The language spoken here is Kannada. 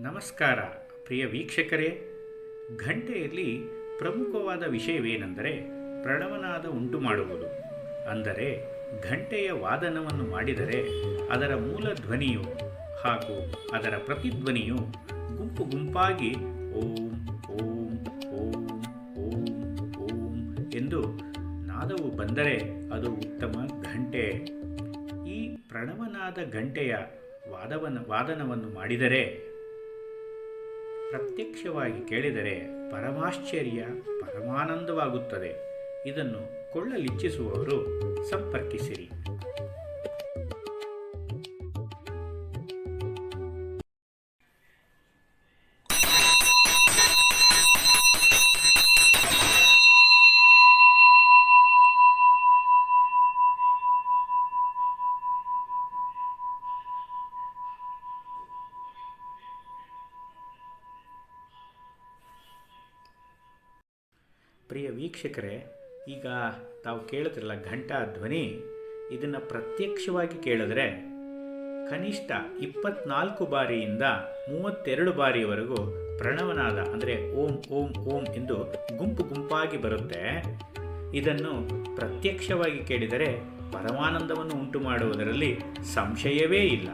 ನಮಸ್ಕಾರ. ಪ್ರಿಯ ವೀಕ್ಷಕರೇ, ಘಂಟೆಯಲ್ಲಿ ಪ್ರಮುಖವಾದ ವಿಷಯವೇನೆಂದರೆ ಪ್ರಣವನಾದ ಉಂಟು ಮಾಡುವುದು. ಅಂದರೆ ಘಂಟೆಯ ವಾದನವನ್ನು ಮಾಡಿದರೆ ಅದರ ಮೂಲ ಧ್ವನಿಯು ಹಾಗೂ ಅದರ ಪ್ರತಿಧ್ವನಿಯು ಗುಂಪು ಗುಂಪಾಗಿ ಓಂ ಓಂ ಓಂ ಓಂ ಓಂ ಎಂದು ನಾದವು ಬಂದರೆ ಅದು ಉತ್ತಮ ಘಂಟೆ. ಈ ಪ್ರಣವನಾದ ಘಂಟೆಯ ವಾದವನ್ನು ವಾದನವನ್ನು ಮಾಡಿದರೆ ಪ್ರತ್ಯಕ್ಷವಾಗಿ ಕೇಳಿದರೆ ಪರಮಾಶ್ಚರ್ಯ ಪರಮಾನಂದವಾಗುತ್ತದೆ. ಇದನ್ನು ಕೊಳ್ಳಲಿಚ್ಛಿಸುವವರು ಸಂಪರ್ಕಿಸಿರಿ. ಪ್ರಿಯ ವೀಕ್ಷಕರೇ, ಈಗ ತಾವು ಕೇಳಿದ್ರಲ್ಲ ಘಂಟಾ ಧ್ವನಿ, ಇದನ್ನು ಪ್ರತ್ಯಕ್ಷವಾಗಿ ಕೇಳಿದ್ರೆ ಕನಿಷ್ಠ ಇಪ್ಪತ್ನಾಲ್ಕು ಬಾರಿಯಿಂದ ಮೂವತ್ತೆರಡು ಬಾರಿವರೆಗೂ ಪ್ರಣವನಾದ, ಅಂದರೆ ಓಂ ಓಂ ಓಂ ಎಂದು ಗುಂಪು ಗುಂಪಾಗಿ ಬರುತ್ತೆ. ಇದನ್ನು ಪ್ರತ್ಯಕ್ಷವಾಗಿ ಕೇಳಿದರೆ ಪರಮಾನಂದವನ್ನು ಉಂಟು ಮಾಡುವುದರಲ್ಲಿ ಸಂಶಯವೇ ಇಲ್ಲ.